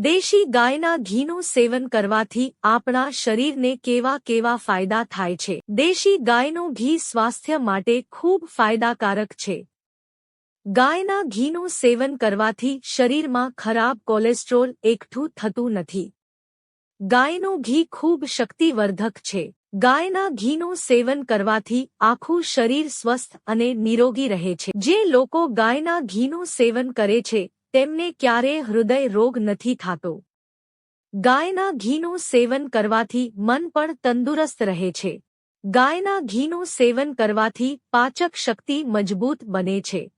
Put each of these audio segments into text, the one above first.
દેશી ગાયના ઘીનું સેવન કરવાથી આપણા શરીરને કેવા કેવા ફાયદા થાય છે. દેશી ગાયનું ઘી સ્વાસ્થ્ય માટે ખૂબ ફાયદાકારક છે. ગાયના ઘીનું સેવન કરવાથી શરીરમાં ખરાબ કોલેસ્ટ્રોલ એકઠું થતું નથી. ગાયનું ઘી ખૂબ શક્તિવર્ધક છે. ગાયના ઘીનું સેવન કરવાથી આખું શરીર સ્વસ્થ અને નિરોગી રહે છે. જે લોકો ગાયના ઘીનું સેવન કરે છે તેમને ક્યારેય હૃદય રોગ નથી થતો. ગાયના ઘીનું સેવન કરવાથી મન પણ તંદુરસ્ત રહે છે. ગાયના ઘીનું સેવન કરવાથી પાચક શક્તિ મજબૂત બને છે.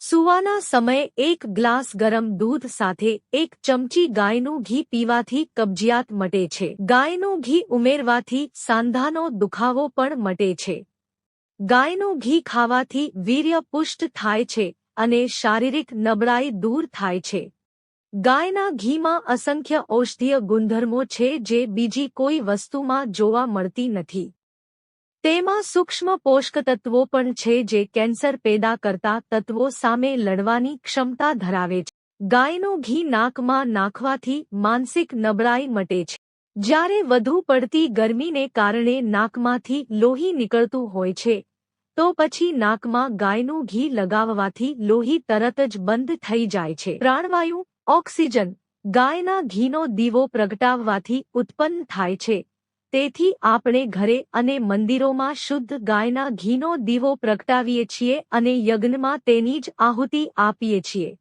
સુવાના સમયે એક ગ્લાસ ગરમ દૂધ સાથે એક ચમચી ગાયનું ઘી પીવાથી કબજિયાત મટે છે. ગાયનું ઘી ઉમેરવાથી સાંધાનો દુખાવો પણ મટે છે. ગાયનું ઘી ખાવાથી વીર્ય પુષ્ટ થાય છે. અને શારીરિક નબળાઈ દૂર થાય છે. ગાયના ઘીમાં અસંખ્ય ઔષધીય ગુણધર્મો છે જે બીજી કોઈ વસ્તુમાં જોવા મળતી નથી. તેમાં સૂક્ષ્મ પોષક તત્વો પણ છે જે કેન્સર પેદા કરતા તત્વો સામે લડવાની ક્ષમતા ધરાવે છે. ગાયનું ઘી નાકમાં નાખવાથી માનસિક નબળાઈ મટે છે. જ્યારે વધુ પડતી ગરમીને કારણે નાકમાંથી લોહી નીકળતું હોય છે તો પછી નાકમાં ગાયનું ઘી લગાવવાથી લોહી તરત જ બંધ થઈ જાય છે. પ્રાણવાયુ, ઓક્સિજન, ગાયના ઘીનો દીવો પ્રગટાવવાથી ઉત્પન્ન થાય છે. તેથી આપણે ઘરે અને મંદિરોમાં શુદ્ધ ગાયના ઘીનો દીવો પ્રગટાવીએ છીએ અને યજ્ઞમાં તેની જ આહુતિ આપીએ છીએ.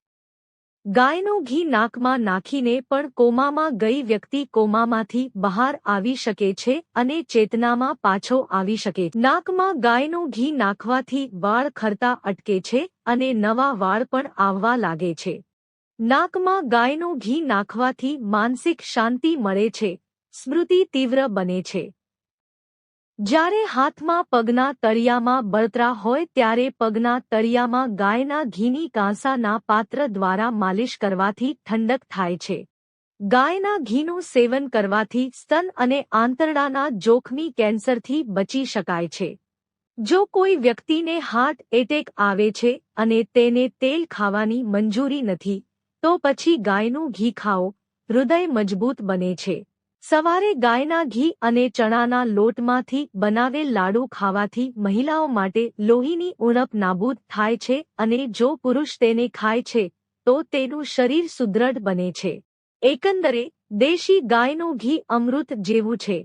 ગાયનું ઘી નાકમાં નાખીને પણ કોમામાં ગઈ વ્યક્તિ કોમામાંથી બહાર આવી શકે છે અને ચેતનામાં પાછો આવી શકે. નાકમાં ગાયનું ઘી નાખવાથી વાળ ખરતા અટકે છે અને નવા વાળ પણ આવવા લાગે છે. નાકમાં ગાયનું ઘી નાખવાથી માનસિક શાંતિ મળે છે. સ્મૃતિ તીવ્ર બને છે. જ્યારે હાથમાં પગના તળિયામાં બળતરા હોય ત્યારે પગના તળિયામાં ગાયના ઘીની કાંસાના પાત્ર દ્વારા માલિશ કરવાથી ઠંડક થાય છે. ગાયના ઘીનું સેવન કરવાથી સ્તન અને આંતરડાના જોખમી કેન્સરથી બચી શકાય છે. જો કોઈ વ્યક્તિને હાર્ટ એટેક આવે છે અને તેને તેલ ખાવાની મંજૂરી નથી, તો પછી ગાયનું ઘી ખાઓ, હૃદય મજબૂત બને છે. સવારે ગાયના ઘી અને ચણાના લોટમાંથી બનાવેલ લાડુ ખાવાથી મહિલાઓ માટે લોહીની ઉણપ નાબૂદ થાય છે અને જો પુરુષ તેને ખાય છે, તો તેનું શરીર સુદૃઢ બને છે. એકંદરે, દેશી ગાયનું ઘી અમૃત જેવું છે.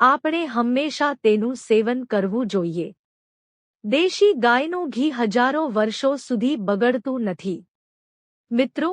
આપણે હંમેશા તેનું સેવન કરવું જોઈએ. દેશી ગાયનું ઘી હજારો વર્ષો સુધી બગડતું નથી. મિત્રો